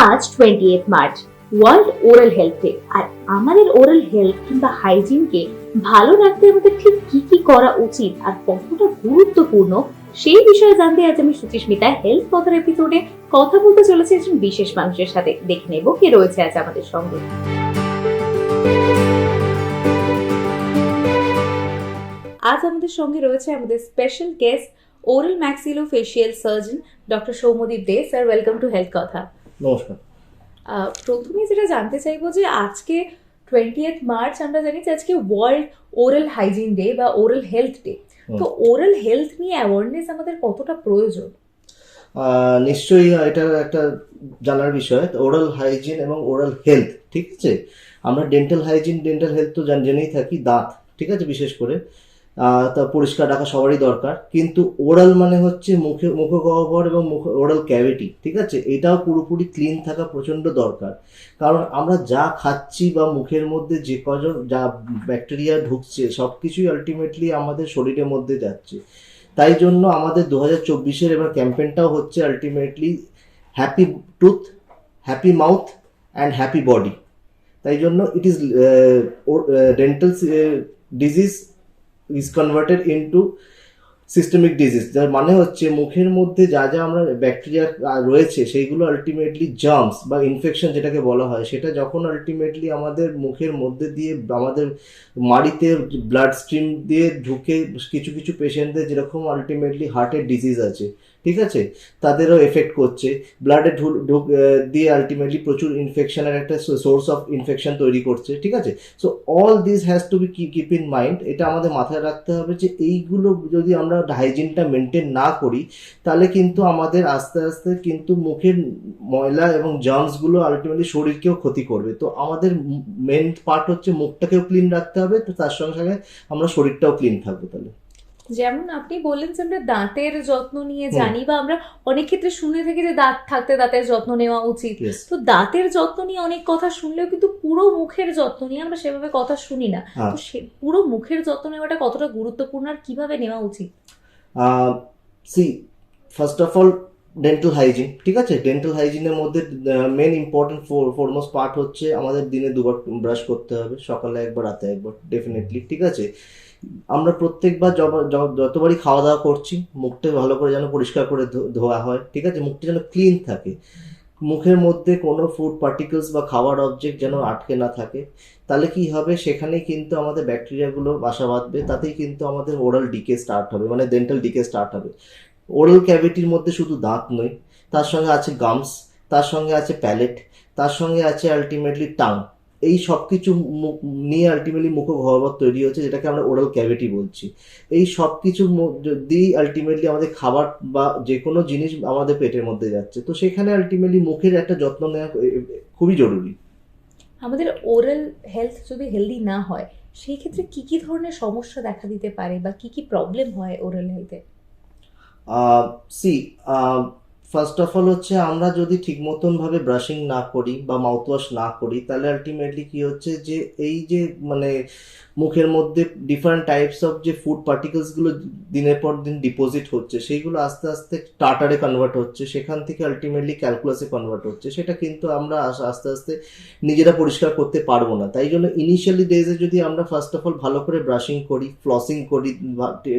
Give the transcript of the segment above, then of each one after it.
আজ twenty eight March world oral health day আর আমাদের oral health কিংবা হাইজিনকে ভালো রাখতে আমাদের ঠিক কি কি করা উচিত আর কতটা গুরুত্বপূর্ণ, সেই বিষয়ে জানতে আজ আমি সুচিস্মিতা হেলথ কথার এপিসোডে কথা বলতে চলেছি একজন বিশেষ মানুষের সাথে। দেখে নেব কে রয়েছে আজ আমাদের সঙ্গে। আজ আমাদের সঙ্গে রয়েছে আমাদের special guest oral maxillo facial surgeon doctor Soumadip De. Sir welcome to health কথা নমস্কার। প্রথমে যেটা জানতে চাইব যে আজকে টোয়েন্টি মার্চ আমরা জানি যে আজকে ওয়ার্ল্ড ওরাল হাইজিন ডে বা ওরাল হেলথ ডে তো ওরাল হেলথ নিয়ে অ্যাওয়ারনেস আমাদের কতটা প্রয়োজন? নিশ্চয়ই এটা একটা জানার বিষয়। ওরাল হাইজিন এবং ওরাল হেলথ ঠিক আছে? আমরা ডেন্টাল হাইজিন ডেন্টাল হেলথ তো জান- জেনেই থাকি দাঁত ঠিক আছে? বিশেষ করে। তা পরিষ্কার রাখা সবারই দরকার। কিন্তু ওরাল মানে হচ্ছে মুখে মুখগহ্বর এবং মুখ ওরাল ক্যাভিটি ঠিক আছে? এটাও পুরোপুরি ক্লিন থাকা প্রচণ্ড দরকার। কারণ আমরা যা খাচ্ছি বা মুখের মধ্যে যে কজন, যা ব্যাকটেরিয়া ঢুকছে সব কিছুই আলটিমেটলি আমাদের শরীরের মধ্যে যাচ্ছে। তাই জন্য আমাদের দু হাজার চব্বিশের এবার ক্যাম্পেনটাও হচ্ছে ultimately happy tooth happy mouth and happy body তাই জন্য it is dental disease is converted into systemic disease যার মানে হচ্ছে মুখের মধ্যে যা যা আমরা ব্যাকটেরিয়া রয়েছে, সেইগুলো আলটিমেটলি জার্মস বা ইনফেকশন যেটাকে বলা হয়, সেটা যখন আলটিমেটলি আমাদের মুখের মধ্যে দিয়ে আমাদের মাড়িতে ব্লাড স্ট্রিম দিয়ে ঢুকে কিছু কিছু পেশেন্টদের যেরকম আলটিমেটলি হার্টের ডিজিজ আছে, ঠিক আছে? তাদেরও এফেক্ট করছে। ব্লাডে ঢুক দিয়ে আলটিমেটলি প্রচুর ইনফেকশনের একটা সোর্স অফ ইনফেকশন তৈরি করছে, ঠিক আছে? So all this has to be keep in mind এটা আমাদের মাথায় রাখতে হবে যে এইগুলো যদি আমরা হাইজিনটা মেনটেন না করি, তাহলে কিন্তু আমাদের আস্তে আস্তে কিন্তু মুখের ময়লা এবং জার্মসগুলো আলটিমেটলি শরীরকেও ক্ষতি করবে। তো আমাদের মেন পার্ট হচ্ছে মুখটাকেও ক্লিন রাখতে হবে, তো তার সঙ্গে সঙ্গে আমরা শরীরটাও ক্লিন থাকব তাহলে। যেমন আপনি বললেন যে আমরা দাঁতের যত্ন নিয়ে জানি বা আমরা অনেক ক্ষেত্রে শুনে থাকি যে দাঁত থাকতে দাঁতের যত্ন নেওয়া উচিত। তো দাঁতের যত্ন নিয়ে অনেক কথা শুনলেও কিন্তু পুরো মুখের যত্ন নিয়ে আমরা সেভাবে কথা শুনি না। হ্যাঁ। তো সে পুরো মুখের যত্ন নেওয়াটা কতটা গুরুত্বপূর্ণ আর কীভাবে নেওয়া উচিত? See first of all dental hygiene ঠিক আছে? ডেন্টাল হাইজিনের মধ্যে মেন ইম্পর্টেন্ট ফোরমোস্ট পার্ট হচ্ছে আমাদের দিনে দুবার ব্রাশ করতে হবে সকালে একবার রাতে একবার ডেফিনেটলি ঠিক আছে? আমরা প্রত্যেকবার যতবারই খাওয়া দাওয়া করছি, মুখটা ভালো করে যেন পরিষ্কার করে ধোয়া হয়, ঠিক আছে? মুখটা যেন ক্লিন থাকে। মুখের মধ্যে কোনো ফুড পার্টিকেলস বা খাবার অবজেক্ট যেন আটকে না থাকে। তাহলে কি হবে? সেখানেই কিন্তু আমাদের ব্যাকটেরিয়াগুলো বাসা বাঁধবে, তাতেই কিন্তু আমাদের ওরাল ডিকে স্টার্ট হবে মানে ডেন্টাল ডিকে স্টার্ট হবে। ওরাল ক্যাভিটির মধ্যে শুধু দাঁত নয়, তার সঙ্গে আছে গামস তার সঙ্গে আছে প্যালেট তার সঙ্গে আছে আলটিমেটলি টাং এই সব কিছু নিয়ে আলটিমেটলি মুখগহ্বর তৈরি হচ্ছে যেটাকে আমরা ওরাল ক্যাভিটি বলছি। এই সব কিছু দিয়েই আলটিমেটলি আমাদের খাবার বা যে কোনো জিনিস আমাদের পেটের মধ্যে যাচ্ছে তো সেখানে আলটিমেটলি মুখের একটা যত্ন নেওয়া খুবই জরুরি। আমাদের ওরাল হেলথ যদি হেলদি না হয় সেই ক্ষেত্রে কি কি ধরনের সমস্যা দেখা দিতে পারে বা কি কি প্রবলেম হয় ওরাল হেলথে সি ফার্স্ট অফ অল হচ্ছে আমরা যদি ঠিক মতন ভাবে ব্রাশিং না করি বা মাউথওয়াশ না করি, তাহলে আলটিমেটলি কি হচ্ছে যে এই যে মানে মুখের মধ্যে ডিফারেন্ট টাইপস অফ যে ফুড পার্টিকেলসগুলো দিনের পর দিন ডিপোজিট হচ্ছে, সেইগুলো আস্তে আস্তে টাটারে কনভার্ট হচ্ছে, সেখান থেকে আলটিমেটলি ক্যালকুলাসে কনভার্ট হচ্ছে, সেটা কিন্তু আমরা আস্তে আস্তে নিজেরা পরিষ্কার করতে পারব না। তাই জন্য ইনিশিয়ালি ডেজে যদি আমরা ফার্স্ট অফ অল ভালো করে ব্রাশিং করি ফ্লসিং করি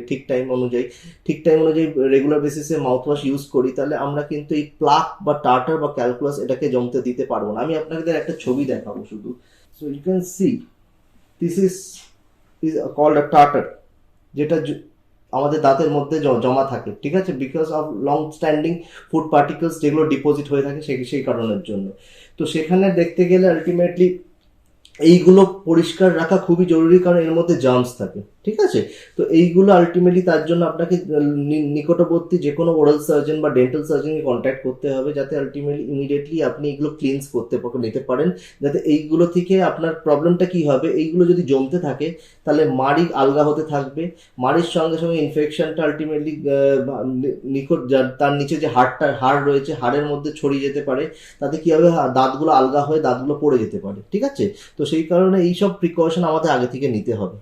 ঠিক টাইম অনুযায়ী, ঠিক টাইম অনুযায়ী রেগুলার বেসিসে মাউথওয়াশ ইউজ করি, তাহলে আমরা কিন্তু এই প্লাক বা টার্টার বা ক্যালকুলাস এটাকে জমতে দিতে পারব না। আমি আপনাদের একটা ছবি দেখাবো শুধু। So you can see this is is called a tartar যেটা আমাদের দাঁতের মধ্যে জমা থাকে, ঠিক আছে? Because of long standing food particles যেগুলো ডিপোজিট হয়ে থাকে সেই সেই কারণের জন্য। তো সেখানে দেখতে গেলে আলটিমেটলি এইগুলো পরিষ্কার রাখা খুবই জরুরি, কারণ এর মধ্যে জার্মস থাকে। ঠিক আছে? তো এইগুলো আলটিমেটলি তার জন্য আপনাকে নিকটবর্তী যে কোনো ওরাল সার্জন বা ডেন্টাল সার্জনকে কন্ট্যাক্ট করতে হবে যাতে আলটিমেটলি ইমিডিয়েটলি আপনি এগুলো ক্লিনস করতে নিতে পারেন। যাতে এইগুলো থেকে আপনার প্রবলেমটা কি হবে? এইগুলো যদি জমতে থাকে, তাহলে মাড়ি আলগা হতে থাকবে। মাড়ির সঙ্গে সঙ্গে ইনফেকশনটা আলটিমেটলি নিকট তার নিচে যে হাড়টা, হাড় রয়েছে, হাড়ের মধ্যে ছড়িয়ে যেতে পারে। তাতে কি হবে? দাঁতগুলো আলগা হয়ে দাঁতগুলো পড়ে যেতে পারে। ঠিক আছে? তো সেই কারণে এইসব প্রিকশন আমাদের আগে থেকে নিতে হবে।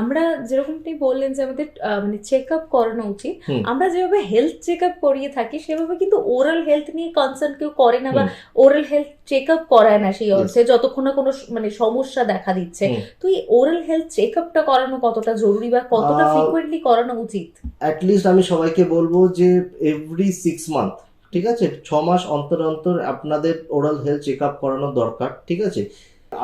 আমরা যেরকম আপনি বললেন যে আমাদের মানে চেক আপ করানো উচিত আমরা যেভাবে হেলথ চেক আপ করিয়ে থাকি সেভাবে কিন্তু ওরাল হেলথ নিয়ে কনসার্ন কেউ করে না বা ওরাল হেলথ চেক আপ করায় না সেই. অর্থে যতক্ষণ না কোনো মানে সমস্যা দেখা দিচ্ছে। তো এই ওরাল হেলথ চেক আপটা করানো কতটা জরুরি বা কতটা ফ্রিকোয়েন্টলি করানো উচিত? অ্যাটলিস্ট আমি সবাইকে বলব যে এভরি সিক্স মান্থ ঠিক আছে? ছ মাস অন্তর অন্তর আপনাদের ওরাল হেলথ চেক আপ করানো দরকার ঠিক আছে?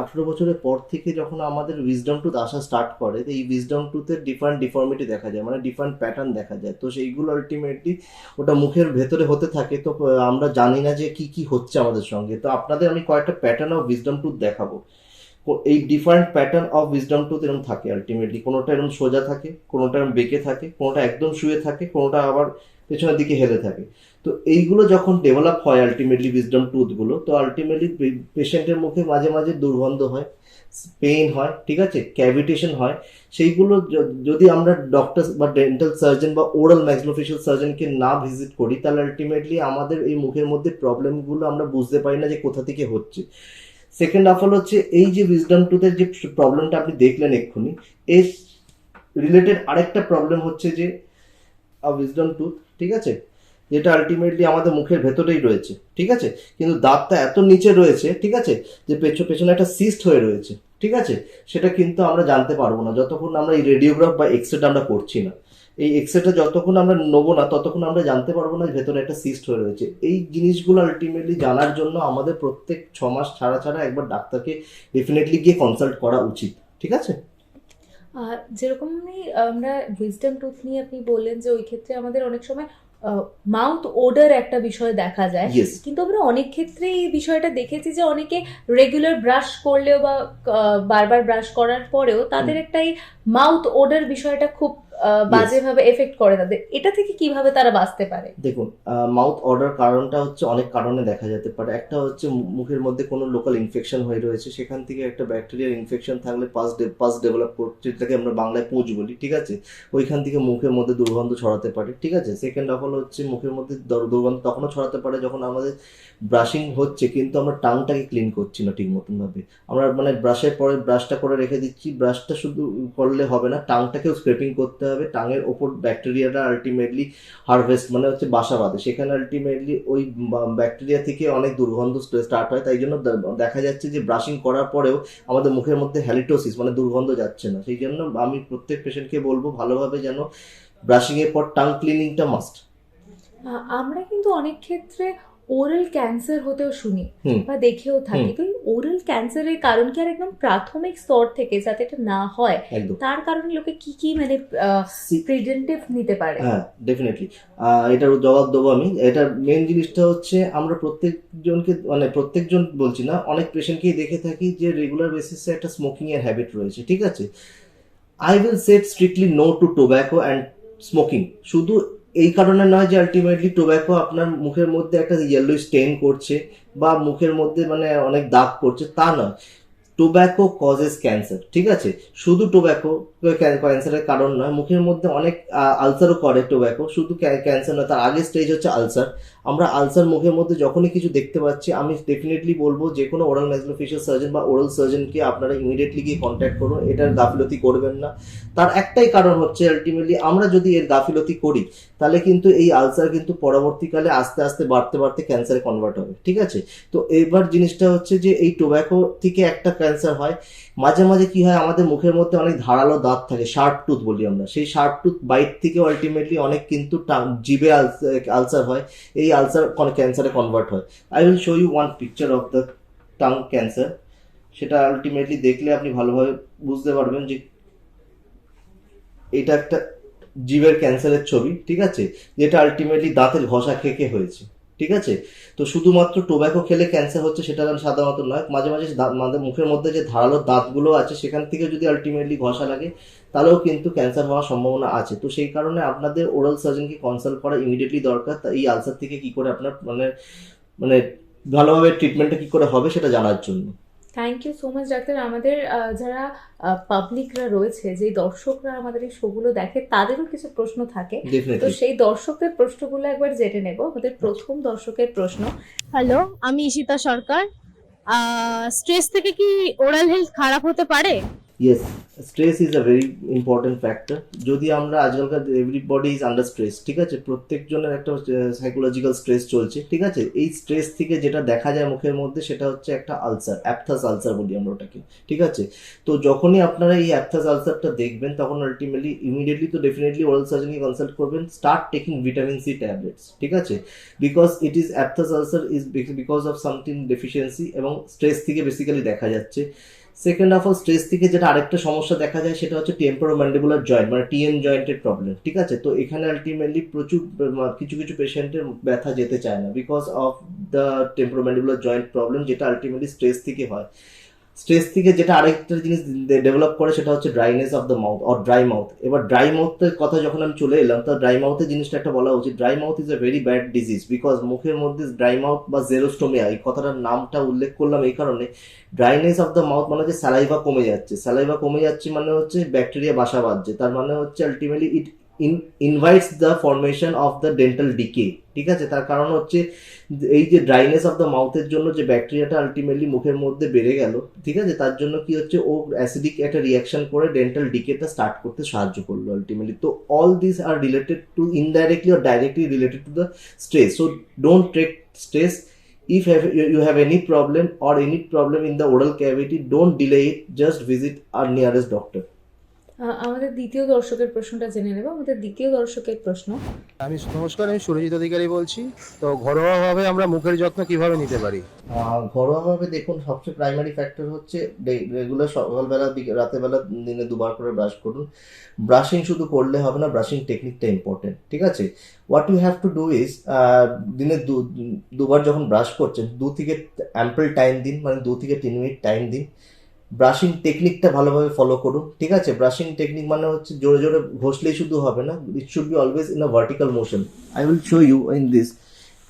আঠেরো বছরের পর থেকে যখন আমাদের উইজডম টুথ আসা স্টার্ট করে, তো এই উইজডম টুথের ডিফারেন্ট ডিফর্মিটি দেখা যায় মানে ডিফারেন্ট প্যাটার্ন দেখা যায়। তো সেইগুলো আলটিমেটলি ওটা মুখের ভেতরে হতে থাকে। তো আমরা জানি না যে কি কি হচ্ছে আমাদের সঙ্গে। তো আপনাদের আমি কয়েকটা প্যাটার্ন অফ উইজডম টুথ দেখাবো। এই different pattern of wisdom tooth এরকম থাকে আলটিমেটলি কোনোটা এরকম সোজা থাকে, কোনোটা এরকম বেঁকে থাকে, কোনোটা একদম শুয়ে থাকে, কোনোটা আবার পেছনের দিকে হেলে থাকে। তো এইগুলো যখন ডেভেলপ হয় আলটিমেটলি উইজডম টুথগুলো তো আলটিমেটলি পেশেন্টের মুখে মাঝে মাঝে দুর্গন্ধ হয় পেইন হয়, ঠিক আছে? ক্যাভিটেশন হয়। সেইগুলো যদি আমরা ডক্টর বা ডেন্টাল সার্জন বা ওরাল ম্যাক্সিলোফেশিয়াল সার্জনকে না ভিজিট করি, তাহলে আলটিমেটলি আমাদের এই মুখের মধ্যে প্রবলেমগুলো আমরা বুঝতে পারি না যে কোথা থেকে হচ্ছে। সেকেন্ড অফ অল হচ্ছে, এই যে উইজডম টুথের যে প্রবলেমটা আপনি দেখলেন এক্ষুনি, এর রিলেটেড আরেকটা প্রবলেম হচ্ছে যে উইজডম টুথ ঠিক আছে? যেটা আলটিমেটলি আমাদের মুখের ভেতরেই রয়েছে, ঠিক আছে? কিন্তু দাঁতটা এত নিচে রয়েছে, ঠিক আছে, যে পেছনে পেছনে একটা সিস্ট হয়ে রয়েছে, ঠিক আছে? সেটা কিন্তু আমরা জানতে পারব না, যতক্ষণ আমরা এই রেডিওগ্রাফ বা এক্সরেটা আমরা করছি না। এই এক্সরেটা যতক্ষণ আমরা নেব না, ততক্ষণ আমরা জানতে পারব না ভেতরে একটা সিস্ট হয়ে রয়েছে। এই জিনিসগুলো আলটিমেটলি জানার জন্য আমাদের প্রত্যেক ছ মাস ছাড়া ছাড়া একবার ডাক্তারকে ডেফিনেটলি গিয়ে কনসাল্ট করা উচিত, ঠিক আছে? আর যেরকম আমরা উইজডম টুথ নিয়ে আপনি বললেন যে ওই ক্ষেত্রে আমাদের অনেক সময় মাউথ ওডার একটা বিষয় দেখা যায়। কিন্তু আমরা অনেক ক্ষেত্রে এই বিষয়টা দেখেছি যে অনেকে রেগুলার ব্রাশ করলেও বা বারবার ব্রাশ করার পরেও তাদের একটা এই মাউথ ওডার বিষয়টা খুব বাজেভাবে এফেক্ট করে তাদের এটা থেকে কীভাবে তারা বাঁচতে পারে? দেখুন মাউথ অর্ডার কারণটা হচ্ছে অনেক কারণে দেখা যেতে পারে। একটা হচ্ছে মুখের মধ্যে কোনো লোকাল ইনফেকশন হয়ে রয়েছে সেখান থেকে একটা ব্যাকটেরিয়ার ইনফেকশন থাকলে পাস পাস ডেভেলপ করছে যেটাকে আমরা বাংলায় পুঁজ বলি ঠিক আছে? ওইখান থেকে মুখের মধ্যে দুর্গন্ধ ছড়াতে পারে ঠিক আছে? সেকেন্ড অফ অল হচ্ছে মুখের মধ্যে দুর্গন্ধ তখনও ছড়াতে পারে যখন আমাদের ব্রাশিং হচ্ছে কিন্তু আমরা টাংটাকে ক্লিন করছি না ঠিক মতন ভাবে। আমরা মানে ব্রাশের পরে ব্রাশটা করে রেখে দিচ্ছি ব্রাশটা শুধু করলে হবে না টাংটাকেও স্ক্রেপিং করতে হবে। টাঙের ওপর ব্যাকটেরিয়াটা আলটিমেটলি হারভেস্ট মানে হচ্ছে বাসা বাঁধে। সেখানে আলটিমেটলি ওই ব্যাকটেরিয়া থেকে অনেক দুর্গন্ধ স্টার্ট হয়। তাই জন্য দেখা যাচ্ছে যে ব্রাশিং করার পরেও আমাদের মুখের মধ্যে হ্যালিটোসিস মানে দুর্গন্ধ যাচ্ছে না। সেই জন্য আমি প্রত্যেক পেশেন্টকে বলব ভালোভাবে যেন ব্রাশিংয়ের পর টাং ক্লিনিংটা মাস্ট আমরা কিন্তু অনেক ক্ষেত্রে ওরাল ক্যান্সার হতেও শুনি। বা দেখেও থাকি। তো ওরাল ক্যান্সারের কারণ কি আর একদম প্রাথমিক স্তর থেকে যাতে এটা না হয় তার কারণে লোকে কি কি মানে প্রিভেন্টিভ নিতে পারে? হ্যাঁ ডেফিনেটলি এটার জবাব দেবো আমি। এটার মেন জিনিসটা হচ্ছে আমরা প্রত্যেকজনকে মানে প্রত্যেকজন বলছি না অনেক পেশেন্টকেই দেখে থাকি যে রেগুলার বেসিসে একটা স্মোকিং এর হ্যাবিট রয়েছে ঠিক আছে? I will set strictly no to tobacco and smoking শুধু এই কারণে নয় যে আলটিমেটলি টোব্যাকো আপনার মুখের মধ্যে একটা ইয়েলো স্টেন করছে বা মুখের মধ্যে মানে অনেক দাগ করছে তা নয়। টোব্যাকো কজেস ক্যান্সার ঠিক আছে? শুধু টোব্যাকো ক্যান্সারের কারণ নয়। মুখের মধ্যে অনেক আলসারও করে টোব্যাকো শুধু ক্যান্সার নয়, তার আগের স্টেজ হচ্ছে আলসার আমরা আলসার মুখের মধ্যে যখনই কিছু দেখতে পাচ্ছি, আমি ডেফিনেটলি বলব যে কোনো ওরাল ম্যাক্সিলোফেশিয়াল সার্জন বা ওরাল সার্জনকে আপনারা ইমিডিয়েটলি গিয়ে কন্ট্যাক্ট করুন। এটার গাফিলতি করবেন না। তার একটাই কারণ হচ্ছে আলটিমেটলি আমরা যদি এর গাফিলতি করি, তাহলে কিন্তু এই আলসার কিন্তু পরবর্তীকালে আস্তে আস্তে বাড়তে বাড়তে ক্যান্সারে কনভার্ট হবে। ঠিক আছে? তো এবার জিনিসটা হচ্ছে যে এই টোব্যাকো থেকে একটা ক্যান্সার হয়। মাঝে মাঝে কি হয়, আমাদের মুখের মধ্যে অনেক ধারালো দাঁত থাকে শার্প টুথ বলি আমরা। সেই শার্প টুথ বাইট থেকে আলটিমেটলি অনেক কিন্তু জিভে আলসার হয়। এই আলসার ক্যান্সারে কনভার্ট হয়। I will show you one picture of the tongue cancer সেটা আলটিমেটলি দেখলে আপনি ভালোভাবে বুঝতে পারবেন যে এটা একটা জিভের ক্যান্সারের ছবি, ঠিক আছে? যেটা আলটিমেটলি দাঁতের ঘষা খেকে হয়েছে। ঠিক আছে? তো শুধুমাত্র টোব্যাকো খেলে ক্যান্সার হচ্ছে সেটা সাধারণত নয়। মাঝে মাঝে আমাদের মুখের মধ্যে যে ধারালো দাঁতগুলো আছে সেখান থেকে যদি আলটিমেটলি ঘষা লাগে, তাহলেও কিন্তু ক্যান্সার হওয়ার সম্ভাবনা আছে। তো সেই কারণে আপনাদের ওরাল সার্জনকে কনসাল্ট করা ইমিডিয়েটলি দরকার। এই আলসার থেকে কি করে আপনার মানে মানে ভালোভাবে ট্রিটমেন্টটা কি করে হবে সেটা জানার জন্য। Thank you so much doctor. আমাদের আহ, যারা পাবলিকরা রয়েছে যে দর্শকরা আমাদের এই শোগুলো দেখে তাদেরও কিছু প্রশ্ন থাকে। তো সেই দর্শকদের প্রশ্নগুলো একবার জেনে নেব। আমাদের প্রথম দর্শকের প্রশ্ন। হ্যালো আমি ঈশিতা সরকার। স্ট্রেস থেকে কি ওরাল হেলথ খারাপ হতে পারে? Yes stress is a very important factor যদি আমরা আজকালকার এভরিবডি ইজ আন্ডার স্ট্রেস ঠিক আছে? প্রত্যেকজনের একটা সাইকোলজিক্যাল স্ট্রেস চলছে, ঠিক আছে? এই স্ট্রেস থেকে যেটা দেখা যায় মুখের মধ্যে সেটা হচ্ছে একটা আলসার অ্যাপথাস আলসার বলি আমরা ওটাকে, ঠিক আছে? তো যখনই আপনারা এই অ্যাপথাস আলসারটা দেখবেন, তখন আলটিমেটলি ইমিডিয়েটলি তো ডেফিনেটলি ওরাল সার্জনকে কনসাল্ট করবেন start taking vitamin C tablets ঠিক আছে? Because it is aphthous ulcer is because of something deficiency এবং স্ট্রেস থেকে বেসিক্যালি দেখা যাচ্ছে। সেকেন্ড অফ অল স্ট্রেস থেকে যেটা আরেকটা সমস্যা দেখা যায়, সেটা হচ্ছে টেম্পোরো টেম্পোরোম্যান্ডিবুলার জয়েন্ট মানে টিএন জয়েন্টের প্রবলেম ঠিক আছে? তো এখানে আলটিমেটলি প্রচুর কিছু কিছু পেশেন্টের ব্যথা যেতে চায় না because of the temporomandibular joint problem যেটা আলটিমেটলি স্ট্রেস থেকে হয়। স্ট্রেস থেকে যেটা আরেকটা জিনিস ডেভেলপ করে সেটা হচ্ছে dryness of the mouth or dry mouth এবার ড্রাই মাউথের কথা যখন আমি চলে এলাম, তো ড্রাই মাউথের জিনিসটা একটা বলা উচিত। Dry mouth is a very bad disease because মুখের মধ্যে ড্রাই মাউথ বা জেরোস্টোমিয়া এই কথাটার নামটা উল্লেখ করলাম এই কারণে ড্রাইনেস অফ দ্য মাউথ মানে হচ্ছে স্যালাইভা কমে যাচ্ছে। স্যালাইভা কমে যাচ্ছে মানে হচ্ছে ব্যাকটেরিয়া বাসা বাঁধছে। তার মানে হচ্ছে ultimately it invites the formation of the dental decay ঠিক আছে? তার কারণ হচ্ছে এই যে ড্রাইনেস অফ দ্য মাউথের জন্য যে ব্যাকটেরিয়াটা আলটিমেটলি মুখের মধ্যে বেড়ে গেল ঠিক আছে? তার জন্য কি হচ্ছে? ও অ্যাসিডিক একটা রিয়াকশন করে ডেন্টাল ডিকেটা স্টার্ট করতে সাহায্য করল আলটিমেটলি তো all this are related to indirectly or directly related to the stress so don't take stress if have, you have any problem or any problem in the oral cavity don't delay it. Just visit our nearest doctor. আমাদের দ্বিতীয় দর্শকের প্রশ্নটা জেনে নেব। আমাদের দ্বিতীয় দর্শকের প্রশ্ন। আমি নমস্কার আমি সুরজিৎ অধিকারী বলছি। তো ঘরোয়াভাবে আমরা মুখের যত্ন কীভাবে নিতে পারি? ঘরোয়াভাবে দেখুন সবচেয়ে প্রাইমারি ফ্যাক্টর হচ্ছে রেগুলার সকালবেলা রাতেরবেলা দিনে দুবার করে ব্রাশ করুন। ব্রাশিং শুধু করলে হবে না ব্রাশিং টেকনিকটা ইম্পর্টেন্ট ঠিক আছে? What you have to do is দিনে দু- দুবার যখন ব্রাশ করছেন দু থেকে অ্যাম্পল টাইম দিন মানে দু থেকে তিন মিনিট টাইম দিন। ব্রাশিং টেকনিকটা ভালোভাবে ফলো করুন, ঠিক আছে? ব্রাশিং টেকনিক মানে হচ্ছে জোরে জোরে ঘষলেই শুধু হবে না it should be always in a vertical motion I will show you in this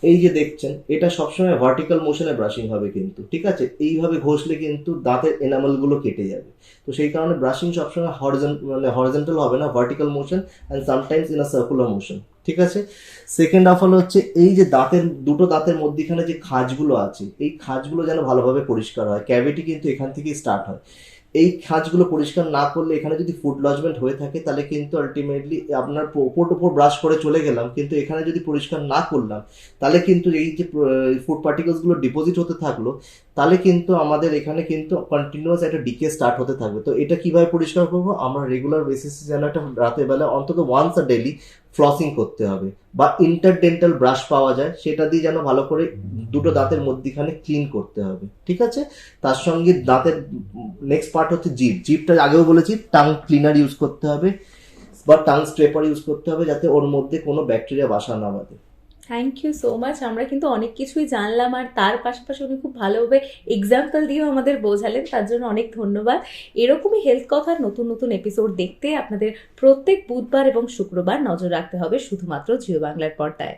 এই যে দেখছেন, এটা সবসময় ভার্টিক্যাল মোশনে ব্রাশিং হবে কিন্তু, ঠিক আছে? এইভাবে ঘষলে কিন্তু দাঁতের এনামেলগুলো কেটে যাবে। তো সেই কারণে ব্রাশিং সবসময় হরিজন মানে হরজেন্টাল হবে না vertical motion and sometimes in a circular motion ঠিক আছে? সেকেন্ড অফ হলো হচ্ছে এই যে দাঁতের, দুটো দাঁতের মধ্যেখানে যে খাঁজগুলো আছে, এই খাঁজগুলো যেন ভালোভাবে পরিষ্কার হয়। ক্যাভিটি কিন্তু এখান থেকেই স্টার্ট হয়। এই খাঁজগুলো পরিষ্কার না করলে এখানে যদি ফুড লজমেন্ট হয়ে থাকে, তাহলে কিন্তু আলটিমেটলি আপনার ওপর ওপর ব্রাশ করে চলে গেলাম। কিন্তু এখানে যদি পরিষ্কার না করলাম, তাহলে কিন্তু এই যে ফুড পার্টিকেলসগুলো ডিপোজিট হতে থাকল, তাহলে কিন্তু আমাদের এখানে কিন্তু কন্টিনিউয়াস একটা ডিকে স্টার্ট হতে থাকবে। তো এটা কীভাবে পরিষ্কার করব? আমরা রেগুলার বেসিসে যেন একটা রাতের বেলা অন্তত ওয়ান্স আ ডেলি ফ্লসিং করতে হবে বা ইন্টারডেন্টাল ব্রাশ পাওয়া যায়, সেটা দিয়ে যেন ভালো করে দুটো দাঁতের মধ্যিখানে ক্লিন করতে হবে, ঠিক আছে? তার সঙ্গে দাঁতের নেক্সট পার্ট হচ্ছে জিপ জিপটা আগেও বলেছি টাং ক্লিনার ইউজ করতে হবে বা টাং স্ট্রেপার ইউজ করতে হবে যাতে ওর মধ্যে কোনো ব্যাকটেরিয়া বাসা না বাঁধে। থ্যাংক ইউ সো মাচ আমরা কিন্তু অনেক কিছুই জানলাম আর তার পাশাপাশি উনি খুব ভালোভাবে এক্সাম্পল দিয়েও আমাদের বোঝালেন, তার জন্য অনেক ধন্যবাদ। এরকমই হেলথ কথার নতুন নতুন এপিসোড দেখতে আপনাদের প্রত্যেক বুধবার এবং শুক্রবার নজর রাখতে হবে শুধুমাত্র জিও বাংলার পর্দায়।